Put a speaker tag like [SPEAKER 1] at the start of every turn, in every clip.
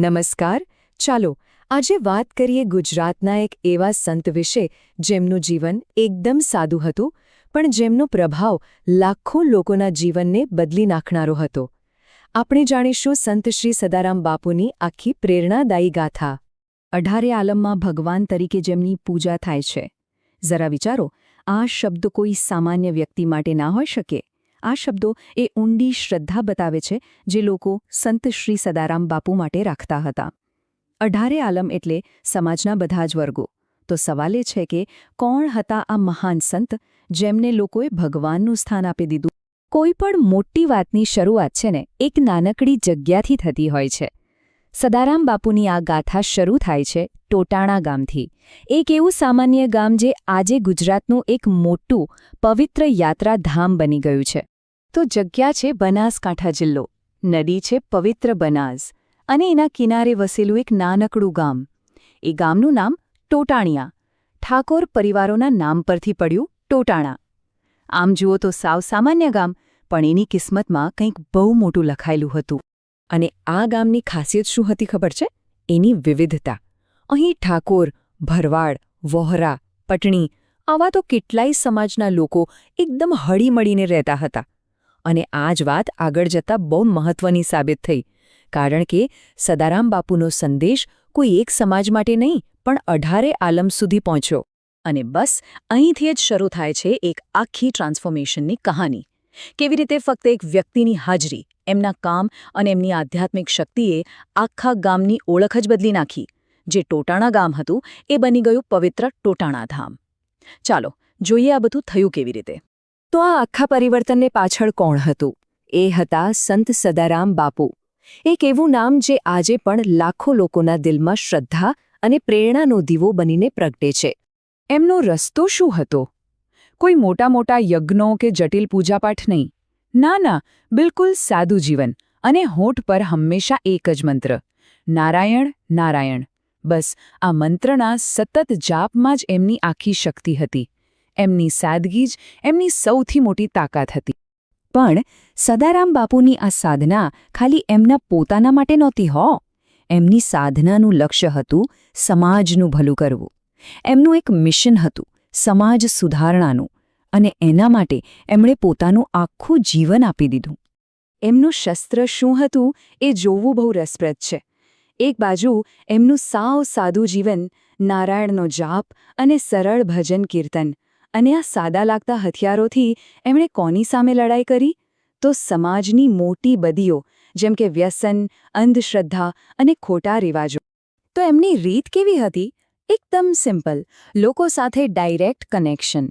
[SPEAKER 1] નમસ્કાર. ચાલો, આજે વાત કરીએ ગુજરાતના એક એવા સંત વિશે જેમનું જીવન એકદમ સાદું હતું, પણ જેમનો પ્રભાવ લાખો લોકોના જીવનને બદલી નાખનારો હતો. આપણે જાણીશું સંત શ્રી સદારામ બાપુની આખી પ્રેરણાદાયી ગાથા. અઢારે આલમમાં ભગવાન તરીકે જેમની પૂજા થાય છે. જરા વિચારો, આ શબ્દ કોઈ સામાન્ય વ્યક્તિ માટે ના હોઈ શકે? આ શબ્દો એ ઊંડી શ્રદ્ધા બતાવે છે જે લોકો સંત શ્રી સદારામ બાપુ માટે રાખતા હતા. અઢારે આલમ એટલે સમાજના બધા જ વર્ગો. તો સવાલ એ છે કે કોણ હતા આ મહાન સંત જેમને લોકોએ ભગવાનનું સ્થાન આપી દીધું? કોઈ પણ મોટી વાતની શરૂઆત છે ને, એક નાનકડી જગ્યાથી થતી હોય છે. સદારામ બાપુની આ ગાથા શરૂ થાય છે ટોટાણા ગામથી. એક એવું સામાન્ય ગામ જે આજે ગુજરાતનું એક મોટું, પવિત્ર યાત્રાધામ બની ગયું છે. તો જગ્યા છે બનાસકાંઠા જિલ્લો. નદી છે પવિત્ર બનાસ અને એના કિનારે વસેલું એક નાનકડું ગામ. એ ગામનું નામ ટોટાણિયા. ઠાકોર પરિવારોના નામ પરથી પડ્યું ટોટાણા. આમ જુઓ તો સાવ સામાન્ય ગામ, પણ એની કિસ્મતમાં કંઈક બહુ મોટું લખાયેલું હતું. અને આ ગામની ખાસિયત શું હતી ખબર છે? એની વિવિધતા. અહીં ઠાકોર, ભરવાડ, વોહરા, પટણી આવા તો કેટલાય સમાજના લોકો એકદમ હળીમળીને રહેતા હતા. અને આ જ વાત આગળ જતાં બહુ મહત્વની સાબિત થઈ. કારણ કે સદારામ બાપુનો સંદેશ કોઈ એક સમાજ માટે નહીં, પણ અઢારે આલમ સુધી પહોંચ્યો. અને બસ, અહીંથી જ શરૂ થાય છે એક આખી ટ્રાન્સફોર્મેશનની કહાની. કેવી રીતે ફક્ત એક વ્યક્તિની હાજરી, એમના કામ અને એમની આધ્યાત્મિક શક્તિએ આખા ગામની ઓળખ જ બદલી નાખી. જે ટોટાણા ગામ હતું, એ બની ગયું પવિત્ર ટોટાણા ધામ. ચાલો, જોઈએ આ બધું થયું કેવી રીતે. તો આ આખા પરિવર્તનને પાછળ કોણ હતું? એ હતા સંત સદારામ બાપુ. એક એવું નામ જે આજે પણ લાખો લોકોના દિલમાં શ્રદ્ધા અને પ્રેરણાનો દીવો બનીને પ્રગટે છે. એમનો રસ્તો શું હતો? કોઈ મોટા મોટા યજ્ઞો કે જટિલ પૂજાપાઠ નહીં. ના ના, બિલકુલ સાદું જીવન અને હોઠ પર હંમેશા એક જ મંત્ર. નારાયણ નારાયણ. બસ, આ મંત્રના સતત જાપમાં જ એમની આખી શક્તિ હતી. એમની સાદગી જ એમની સૌથી મોટી તાકાત હતી. પણ સદારામ બાપુની આ સાધના ખાલી એમના પોતાના માટે નહોતી હો. એમની સાધનાનું લક્ષ્ય હતું સમાજનું ભલું કરવું. એમનું એક મિશન હતું સમાજ સુધારણાનું અને એના માટે એમણે પોતાનું આખું જીવન આપી દીધું. એમનું શસ્ત્ર શું હતું એ જોવું બહુ રસપ્રદ છે. એક બાજુ એમનું સાવ સાદું જીવન, નારાયણનો જાપ અને સરળ ભજન કીર્તન અને આ સાદા લાગતા હથિયારોથી એમણે કોની સામે લડાઈ કરી? તો સમાજની મોટી બદીઓ, જેમ કે વ્યસન, અંધશ્રદ્ધા અને ખોટા રિવાજો. તો એમની રીત કેવી હતી? એકદમ સિમ્પલ. લોકો સાથે ડાયરેક્ટ કનેક્શન.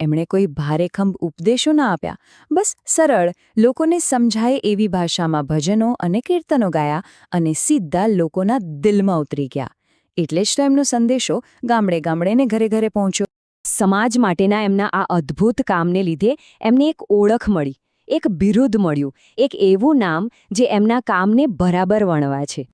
[SPEAKER 1] એમણે કોઈ ભારેખંભ ઉપદેશો ના આપ્યા. બસ સરળ. લોકોને સમજાય એવી ભાષામાં ભજનો અને કીર્તનો ગાયા અને સીધા લોકોના દિલમાં ઉતરી ગયા. એટલે જ તો એમનો સંદેશો ગામડે ગામડે ને ઘરે ઘરે પહોંચ્યો. સમાજ માટેના એમના આ અદ્ભુત કામને લીધે એમને એક ઓળખ મળી, એક બિરુદ મળ્યું, એક એવું નામ જે એમના કામને બરાબર વણવા છે.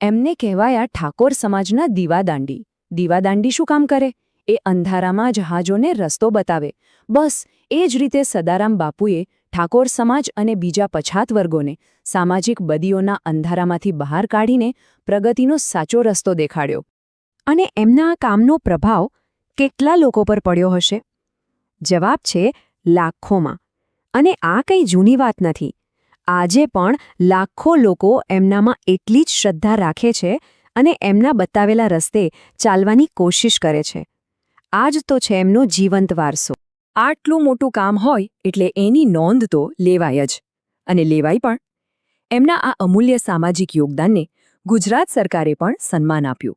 [SPEAKER 1] એમને કહેવાયા ઠાકોર સમાજના દીવાદાંડી. દીવાદાંડી શું કામ કરે? એ અંધારામાં જહાજોને રસ્તો બતાવે. બસ, એ જ રીતે સદારામ બાપુએ ઠાકોર સમાજ અને બીજા પછાત વર્ગોને સામાજિક બદીઓના અંધારામાંથી બહાર કાઢીને પ્રગતિનો સાચો રસ્તો દેખાડ્યો. અને એમના આ કામનો પ્રભાવ કેટલા લોકો પર પડ્યો હશે? જવાબ છે, લાખોમાં. અને આ કંઈ જૂની વાત નથી. આજે પણ લાખો લોકો એમનામાં એટલી જ શ્રદ્ધા રાખે છે અને એમના બતાવેલા રસ્તે ચાલવાની કોશિશ કરે છે. આ જ તો છે એમનો જીવંત વારસો. આટલું મોટું કામ હોય એટલે એની નોંધ તો લેવાય જ. અને લેવાય પણ. એમના આ અમૂલ્ય સામાજિક યોગદાનને ગુજરાત સરકારે પણ સન્માન આપ્યું.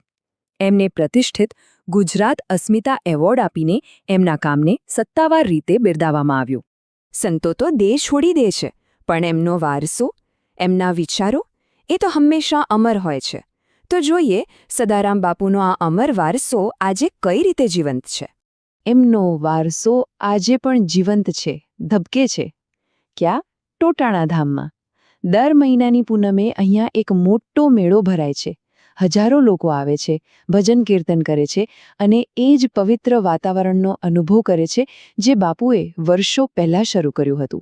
[SPEAKER 1] એમને પ્રતિષ્ઠિત ગુજરાત અસ્મિતા એવોર્ડ આપીને એમના કામને સત્તાવાર રીતે બિરદાવવામાં આવ્યું. સંતો તો દેશ છોડી દે છે, પણ એમનો વારસો, એમના વિચારો, એ તો હંમેશા અમર હોય છે. તો જોઈએ, સદારામ બાપુનો આ અમર વારસો આજે કઈ રીતે જીવંત છે? એમનો વારસો આજે પણ જીવંત છે, ધબકે છે. ક્યાં? ટોટાણા દર મહિનાની પૂનમે અહીંયા એક મોટો મેળો ભરાય છે. હજારો લોકો આવે છે, ભજન કીર્તન કરે છે અને એ જ પવિત્ર વાતાવરણનો અનુભવ કરે છે જે બાપુએ વર્ષો પહેલાં શરૂ કર્યું હતું.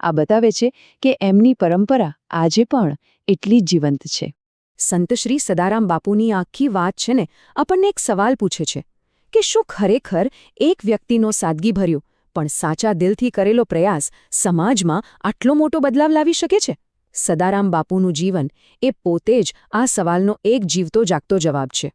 [SPEAKER 1] આ બતાવે છે કે એમની પરંપરા આજે પણ એટલી જીવંત છે. સંતશ્રી સદારામ બાપુની આખી વાત છે ને આપણને એક સવાલ પૂછે છે કે શું ખરેખર એક વ્યક્તિનો સાદગીભર્યો પણ સાચા દિલથી કરેલો પ્રયાસ સમાજમાં આટલો મોટો બદલાવ લાવી શકે છે? સદારામ બાપુનું જીવન એ પોતે જ આ સવાલનો એક જીવતો જાગતો જવાબ છે.